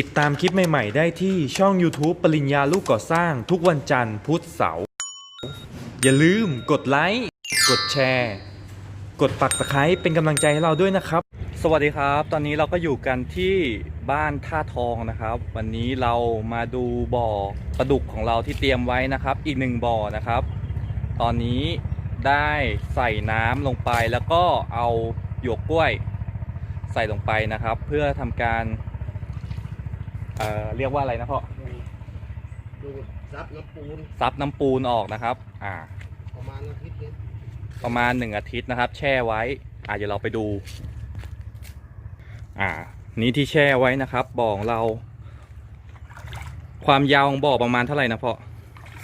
ติดตามคลิปใหม่ ๆ ได้ที่ช่อง YouTube ปริญญาลูกก่อสร้างทุกวันจันทร์พุธเสาร์อย่าลืมกดไลค์ กดแชร์ กดปักตะไคร้เป็นกำลังใจให้เราด้วยนะครับ สวัสดีครับ ตอนนี้เราก็อยู่กันที่บ้านท่าทองนะครับ วันนี้เรามาดูบ่อปลาดุกของเราที่เตรียมไว้นะครับ อีกหนึ่งบ่อนะครับ ตอนนี้ได้ใส่น้ำลงไปแล้วก็เอาหยวกกล้วย ใส่ลงไปนะครับ เพื่อทำการ เอ่อเรียกว่าอะไรนะพ่อดูซับน้ำปูนซับน้ำปูนออกนะครับ อ่า ประมาณอาทิตย์นึงประมาณหนึ่งอาทิตย์นะครับ แช่ไว้ อ่าเดี๋ยวเราไปดู อ่า นี้ที่แช่ไว้นะครับบ่อของเรา ความยาวของบ่อประมาณเท่าไหร่นะพ่อ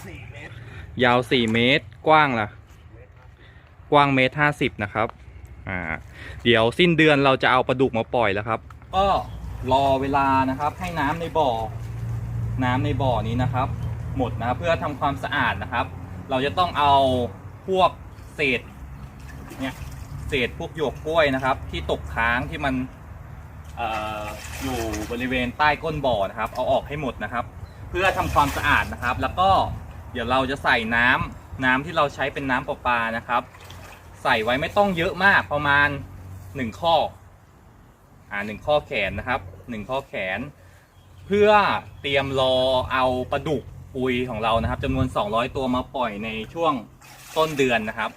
สี่เมตรยาวสี่เมตร กว้างล่ะ กว้างเมตรห้าสิบนะครับ อ่า เดี๋ยวสิ้นเดือนเราจะเอาปลาดุกมาปล่อยแล้วครับ ก็ รอเวลานะครับให้น้ำในบ่อ น้ำในบ่อนี้นะครับ หมดนะเพื่อทำความสะอาดนะครับ เราจะต้องเอาพวกเศษเนี่ยเศษพวกหยวกกล้วยนะครับ ที่ตกค้างที่มันเอออยู่บริเวณใต้ก้นบ่อนะครับ เอาออกให้หมดนะครับ เพื่อทำความสะอาดนะครับ แล้วก็เดี๋ยวเราจะใส่น้ำน้ำที่เราใช้เป็นน้ำประปานะครับ ใส่ไว้ไม่ต้องเยอะมากประมาณหนึ่งข้อ อ่าหนึ่งข้อแขนนะครับหนึ่งข้อแขน เพื่อเตรียมรอเอาปลาดุกปุยของเรานะครับจำนวน 200 ตัวมาปล่อยในช่วงต้นเดือนนะครับ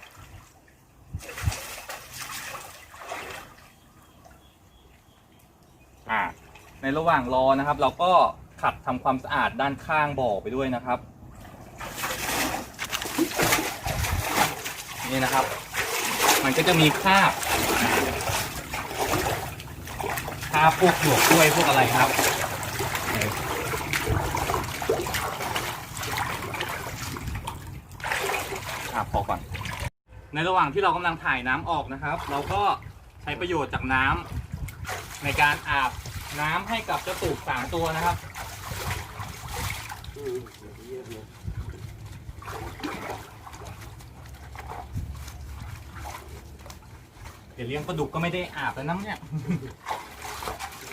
อ่าในระหว่างรอนะครับ เราก็ขัดทำความสะอาดด้านข้างบ่อไปด้วยนะครับ นี่นะครับ มันก็จะมีคราบ คราบพวกหยวกกล้วยพวกอะไรครับ อะพอก่อน ในระหว่างที่เรากำลังถ่ายน้ำออกนะครับ เราก็ใช้ประโยชน์จากน้ำในการอาบน้ำให้กับเจ้าตูบสามตัวนะครับเยอะเลยเดี๋ยวเลี้ยงปลาดุกก็ไม่ได้อาบแล้วน้ำเนี่ย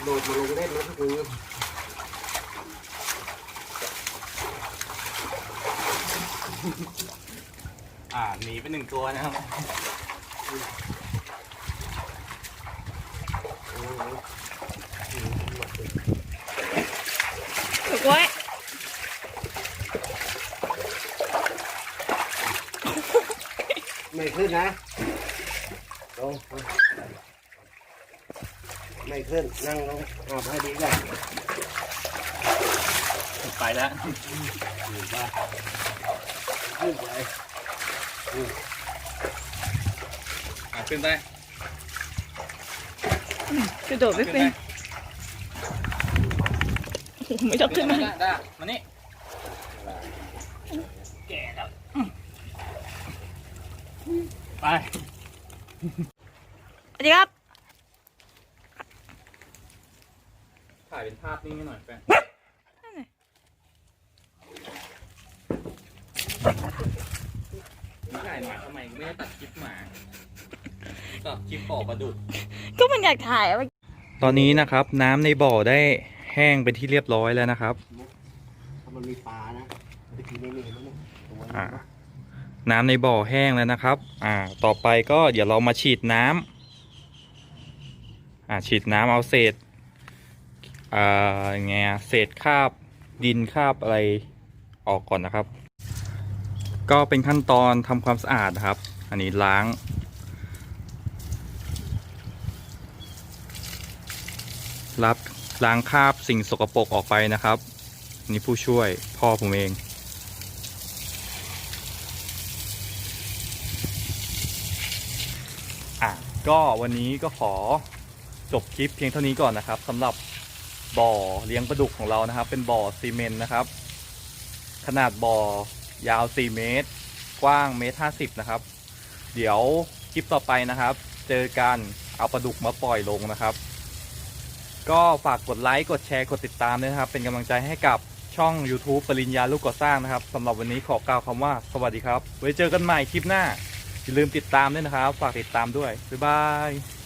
โดดมาลงเล่นนะทุกคนอ่าหนีไปหนึ่งตัวนะครับถูกไว้ไม่ขึ้นนะลง ไม่ขึ้นนั่งลงอาบให้ดีกันไปแล้วขึ้นไปขึ้นไปอะขึ้นไปกระโดดไม่เป็นโอ้โหไม่ต้องขึ้นมาได้ได้มานี่แก่แล้วไปสวัสดีครับ ถ่ายเป็นภาพนิ่งให้หน่อยแฟนไม่ถ่ายหมาทำไมไม่ได้ตัดคลิปหมาตัดคลิปปอกปลาดุกก็มันอยากถ่ายอะตอนนี้นะครับ น้ำในบ่อได้แห้งเป็นที่เรียบร้อยแล้วนะครับ ถ้ามันมีปลานะตะกี้ไม่มีแล้วเนี่ยตัวนี้อ่า น้ำในบ่อแห้งแล้วนะครับ อ่า ต่อไปก็เดี๋ยวเรามาฉีดน้ำอ่าฉีดน้ำเอาเศษ อ่างไงเศษคราบดินคราบอะไรออกก่อนนะครับ ก็เป็นขั้นตอนทำความสะอาดนะครับ อันนี้ล้างรับล้างคราบสิ่งสกปรกออกไปนะครับ นี่ผู้ช่วยพ่อผมเอง อะ ก็วันนี้ก็ขอจบคลิปเพียงเท่านี้ก่อนนะครับสำหรับ บ่อเลี้ยงปลาดุกของเรานะครับ เป็นบ่อซีเมนต์นะครับ ขนาดบ่อยาว 4 เมตร กว้างเมตร50นะครับ เดี๋ยวคลิปต่อไปนะครับ เจอกันเอาปลาดุกมาปล่อยลงนะครับ ก็ฝากกดไลค์กดแชร์กดติดตามด้วยนะครับ เป็นกำลังใจให้กับช่อง YouTube ปริญญาลูกก่อสร้างนะครับสำหรับวันนี้ขอกล่าวคำว่าสวัสดีครับ ไว้เจอกันใหม่คลิปหน้า อย่าลืมติดตามด้วยนะครับ ฝากติดตามด้วย บ๊ายบาย